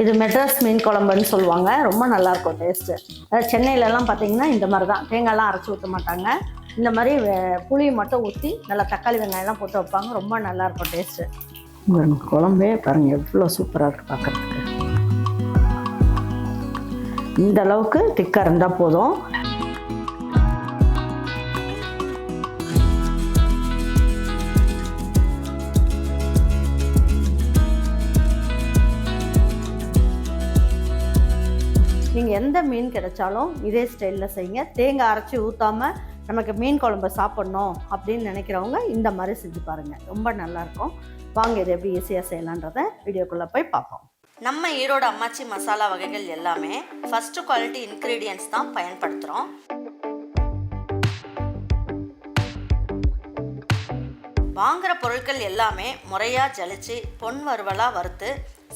இது மெட்ராஸ் மீன் குழம்புன்னு சொல்லுவாங்க. ரொம்ப நல்லாயிருக்கும் டேஸ்ட்டு அதாவது சென்னையிலலாம் பார்த்தீங்கன்னா இந்த மாதிரி தான் தேங்காய்லாம் அரைச்சி ஊற்ற மாட்டாங்க. இந்த மாதிரி புளியை மட்டும் ஊற்றி நல்லா தக்காளி வெங்காயம்லாம் போட்டு வைப்பாங்க. ரொம்ப நல்லாயிருக்கும் டேஸ்ட்டு குழம்பே பாருங்கள் எவ்வளோ சூப்பராக இருக்குது பார்க்குறதுக்கு. இந்த அளவுக்கு திக்காக இருந்தால் போதும். எந்த மீன் கிடைச்சாலும் இதே ஸ்டைலில் செய்யுங்க. தேங்காய் அரைச்சி ஊற்றாம நமக்கு மீன் குழம்பு சாப்பிட்ணும் அப்படின்னு நினைக்கிறவங்க இந்த மாதிரி செஞ்சு பாருங்கள் ரொம்ப நல்லாயிருக்கும். வாங்க இதை எப்படி ஈஸியாக செய்யலான்றத வீடியோக்குள்ளே போய் பார்ப்போம். நம்ம ஈரோடு அம்மாச்சி மசாலா வகைகள் எல்லாமே ஃபஸ்ட்டு குவாலிட்டி இன்க்ரீடியன்ட்ஸ் தான் பயன்படுத்துகிறோம் வாங்குகிற பொருட்கள் எல்லாமே முறையாக ஜலிச்சு பொன் வறுவலாக வறுத்து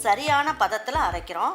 சரியான பதத்தில் அரைக்கிறோம்.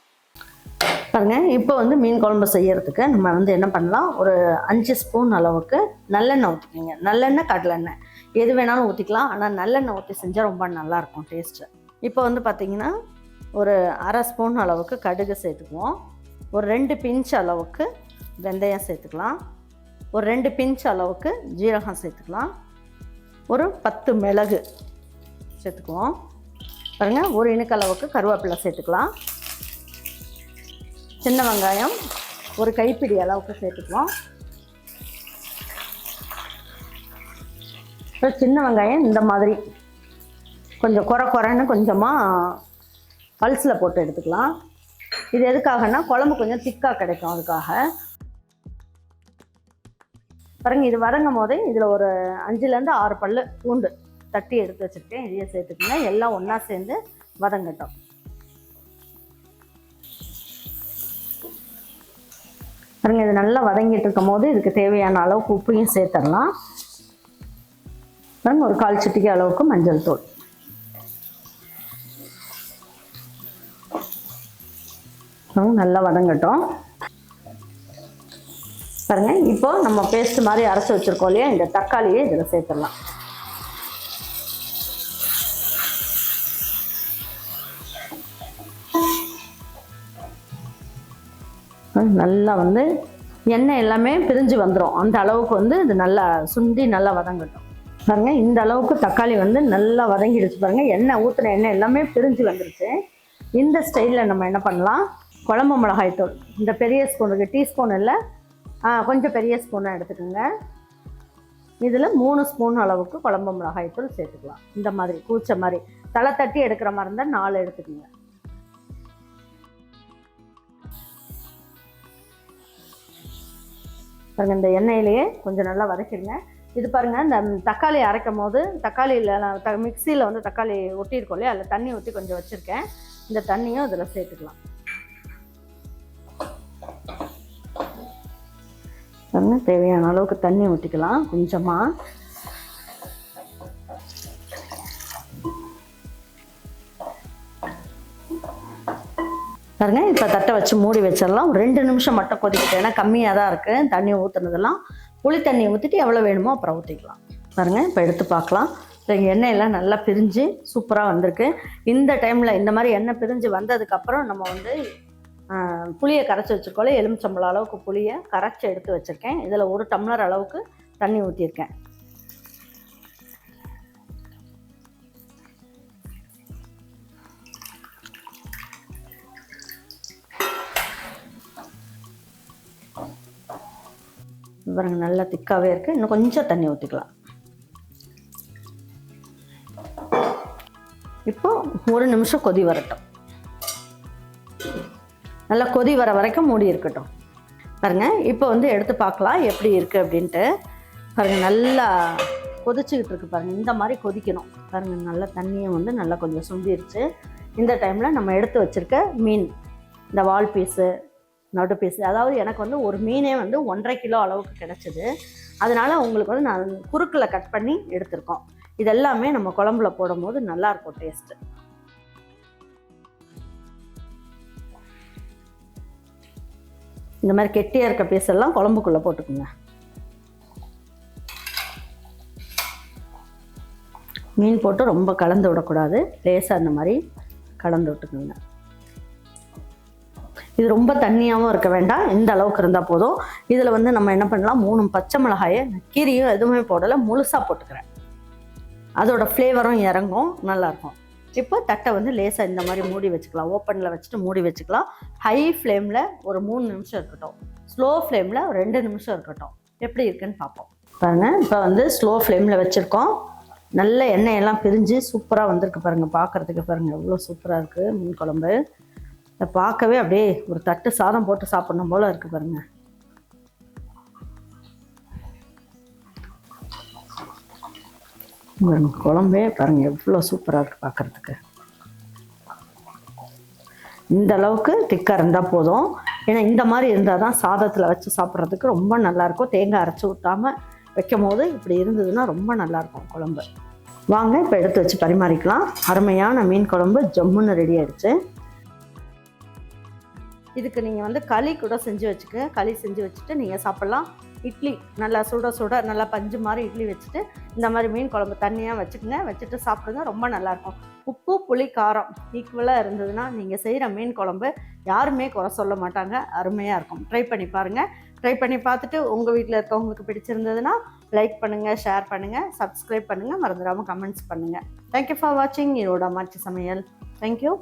பாருங்கள் இப்போ வந்து மீன் குழம்பு செய்யறதுக்கு நம்ம வந்து என்ன பண்ணலாம்? ஒரு அஞ்சு ஸ்பூன் அளவுக்கு நல்லெண்ணெய் ஊற்றிக்கிங்க நல்லெண்ணெய் கடலெண்ணெய். எது வேணாலும் ஊற்றிக்கலாம் ஆனால் நல்லெண்ணெய் ஊற்றி செஞ்சால் ரொம்ப நல்லாயிருக்கும் டேஸ்ட்டு இப்போ வந்து பார்த்திங்கன்னா ஒரு அரை ஸ்பூன் அளவுக்கு கடுகு சேர்த்துக்குவோம். ஒரு ரெண்டு பிஞ்ச் அளவுக்கு வெந்தயம் சேர்த்துக்கலாம். ஒரு ரெண்டு பிஞ்ச் அளவுக்கு ஜீரகம் சேர்த்துக்கலாம். ஒரு பத்து மிளகு சேர்த்துக்குவோம். பாருங்கள் ஒரு இனுக்கு அளவுக்கு கருவேப்பிலை சேர்த்துக்கலாம். சின்ன வெங்காயம் ஒரு கைப்பிடி அளவுக்கு சேர்த்துக்குவோம். அப்புறம் சின்ன வெங்காயம் இந்த மாதிரி. கொஞ்சம் குறை குறைன்னு கொஞ்சமாக பல்ஸில் போட்டு எடுத்துக்கலாம். இது எதுக்காகன்னா குழம்பு கொஞ்சம் திக்காக கிடைக்கும் அதுக்காக. பாருங்க இது வரங்கும் போதே இதில் ஒரு அஞ்சுலேருந்து ஆறு பல் பூண்டு தட்டி எடுத்து வச்சுருக்கேன். இதையும் சேர்த்துக்கோங்க. எல்லாம் ஒன்றா சேர்ந்து வதங்கட்டும். பாருங்கள் இது நல்லா வதங்கிட்டு இருக்கும் போது இதுக்கு தேவையான அளவுக்கு உப்பையும் சேர்த்துடலாம் பாருங்கள் ஒரு கால் சிட்டிக்கு அளவுக்கு மஞ்சள் தூள். நல்லா வதங்கட்டும். பாருங்கள் இப்போ நம்ம பேஸ்ட் மாதிரி அரைச்சி வச்சிருக்கோம் இல்லையா இந்த தக்காளியை இதில் சேர்த்துடலாம் நல்லா வந்து எண்ணெய் எல்லாமே பிரிஞ்சு வந்துடும் அந்த அளவுக்கு வந்து இது நல்லா சுண்டி நல்லா வதங்கட்டும். பாருங்கள் இந்த அளவுக்கு தக்காளி வந்து நல்லா வதங்கிடுச்சு பாருங்க. எண்ணெய் ஊற்றின எண்ணெய் எல்லாமே பிரிஞ்சு வந்துருச்சு. இந்த ஸ்டைலில் நம்ம என்ன பண்ணலாம்? குழம்பு மிளகாய் தூள். இந்த பெரிய ஸ்பூன் இருக்குது டீஸ்பூன் இல்லை கொஞ்சம் பெரிய ஸ்பூனாக எடுத்துக்கோங்க. இதில் மூணு ஸ்பூன் அளவுக்கு குழம்பு மிளகாய் தூள் சேர்த்துக்கலாம். இந்த மாதிரி கூச்ச மாதிரி. தலை தட்டி எடுக்கிற மாதிரி இருந்தால் நாலு எடுத்துக்கோங்க. பாருங்கள் இந்த எண்ணெயிலேயே கொஞ்சம் நல்லா வதக்கிடுங்க. இது பாருங்கள் இந்த தக்காளி அரைக்கும் போது தக்காளியில் நான் த மிக்சியில் வந்து தக்காளி ஒட்டியிருக்கோம் இல்லையா? அதில் தண்ணி ஊற்றி கொஞ்சம் வச்சுருக்கேன். இந்த தண்ணியும் இதில் சேர்த்துக்கலாம். தேவையான அளவுக்கு தண்ணி ஊற்றிக்கலாம் கொஞ்சமாக பாருங்க இப்போ தட்டை வச்சு மூடி வச்சிடலாம். ரெண்டு நிமிஷம் மட்டும் கொதிக்கிட்டு ஏன்னா கம்மியாக தான் இருக்குது தண்ணி ஊற்றுனதெல்லாம் புளி தண்ணி ஊற்றிட்டு எவ்வளோ வேணுமோ அப்புறம் ஊற்றிக்கலாம் பாருங்கள் இப்போ எடுத்து பார்க்கலாம். இப்போ எண்ணெயெல்லாம் நல்லா பிரிஞ்சு சூப்பராக வந்திருக்கு. இந்த டைமில் இந்த மாதிரி எண்ணெய் பிரிஞ்சு வந்ததுக்கப்புறம் நம்ம வந்து புளியை கரைச்சி வச்சுருக்கோம் எலுமிச்சம்பழம் அளவுக்கு புளியை கரைச்சி எடுத்து வச்சுருக்கேன். இதில் ஒரு டம்ளர் அளவுக்கு தண்ணி ஊற்றியிருக்கேன் பாருங்க நல்லா திக்காகவே இருக்குது இன்னும் கொஞ்சம் தண்ணி ஊற்றிக்கலாம் இப்போ ஒரு நிமிஷம் கொதி வரட்டும். நல்லா கொதி வர வரைக்கும் மூடி இருக்கட்டும். பாருங்க இப்போ வந்து எடுத்து பார்க்கலாம் எப்படி இருக்குது அப்படின்ட்டு. பாருங்க நல்லா கொதிச்சுக்கிட்டு இருக்கு பாருங்கள் இந்த மாதிரி கொதிக்கணும். பாருங்கள் நல்லா தண்ணியை வந்து நல்லா கொஞ்சம் சுண்டிருச்சு. இந்த டைமில் நம்ம எடுத்து வச்சுருக்க மீன் இந்த வால் பீஸு நடு பீஸ் அதாவது எனக்கு வந்து ஒரு மீனே வந்து ஒன்றரை கிலோ அளவுக்கு கிடச்சிது. அதனால் உங்களுக்கு வந்து நான் குறுக்கில் கட் பண்ணி எடுத்திருக்கோம். இதெல்லாமே நம்ம குழம்புல போடும்போது நல்லாயிருக்கும் டேஸ்ட்டு இந்த மாதிரி கெட்டியாக இருக்க பீஸ் எல்லாம் குழம்புக்குள்ளே போட்டுக்குங்க. மீன் போட்டு ரொம்ப கலந்து விடக்கூடாது. லேசாக அந்த மாதிரி கலந்து விட்டுக்குங்க. இது ரொம்ப தண்ணியாகவும் இருக்க வேண்டாம். இந்த அளவுக்கு இருந்தால் போதும். இதில் வந்து நம்ம என்ன பண்ணலாம்? மூணு பச்சை மிளகாயை கீரியும் எதுவுமே போடலை. முழுசாக போட்டுக்கிறேன். அதோட ஃப்ளேவரும் இறங்கும். நல்லாயிருக்கும் இப்போ தட்டை வந்து லேசாக இந்த மாதிரி மூடி வச்சுக்கலாம். ஓப்பனில் வச்சுட்டு மூடி வச்சுக்கலாம். ஹை ஃப்ளேமில் ஒரு மூணு நிமிஷம் இருக்கட்டும். ஸ்லோ ஃப்ளேமில் ரெண்டு நிமிஷம் இருக்கட்டும். எப்படி இருக்குன்னு பார்ப்போம். பாருங்க. இப்போ வந்து ஸ்லோ ஃப்ளேமில் வச்சுருக்கோம். நல்ல எண்ணெயெல்லாம் பிரிஞ்சு சூப்பராக வந்திருக்கு பாருங்கள் பார்க்குறதுக்கு பாருங்கள் எவ்வளோ சூப்பராக இருக்குது மீன் குழம்பு. இதை பார்க்கவே அப்படியே ஒரு தட்டு சாதம் போட்டு சாப்பிடணும் போல் இருக்குது பாருங்கள் பாருங்க குழம்பே பாருங்கள் எவ்வளோ சூப்பராக இருக்குது பார்க்குறதுக்கு. இந்த அளவுக்கு திக்காக இருந்தால் போதும். ஏன்னா இந்த மாதிரி இருந்தால் தான் சாதத்தில் வச்சு சாப்பிட்றதுக்கு ரொம்ப நல்லாயிருக்கும் தேங்காய் அரைச்சி ஊற்றாமல் வைக்கும் போது இப்படி இருந்ததுன்னா ரொம்ப நல்லாயிருக்கும் குழம்பு. வாங்க இப்போ எடுத்து வச்சு பரிமாறிக்கலாம். அருமையான மீன் குழம்பு ஜம்முன்னு ரெடி ஆகிடுச்சு இதுக்கு நீங்கள் வந்து களி கூட செஞ்சு வச்சுக்க. களி செஞ்சு வச்சுட்டு நீங்கள் சாப்பிட்லாம். இட்லி நல்லா சுட சுட நல்லா பஞ்சு மாதிரி இட்லி வச்சுட்டு இந்த மாதிரி மீன் குழம்பு தண்ணியாக வச்சுக்கோங்க. வச்சுட்டு சாப்பிடுங்க ரொம்ப நல்லாயிருக்கும் உப்பு புளி காரம் ஈக்குவலாக இருந்ததுன்னா நீங்கள் செய்கிற மீன் குழம்பு யாருமே குறை சொல்ல மாட்டாங்க. அருமையாக இருக்கும். ட்ரை பண்ணி பாருங்கள் ட்ரை பண்ணி பார்த்துட்டு உங்கள் வீட்டில் இருக்கவங்களுக்கு பிடிச்சிருந்ததுன்னா லைக் பண்ணுங்கள் ஷேர் பண்ணுங்கள் சப்ஸ்கிரைப் பண்ணுங்கள் மறந்துடாமல் கமெண்ட்ஸ் பண்ணுங்கள் தேங்க்யூ ஃபார் வாட்சிங் ஈரோட மாற்றி சமையல். தேங்க்யூ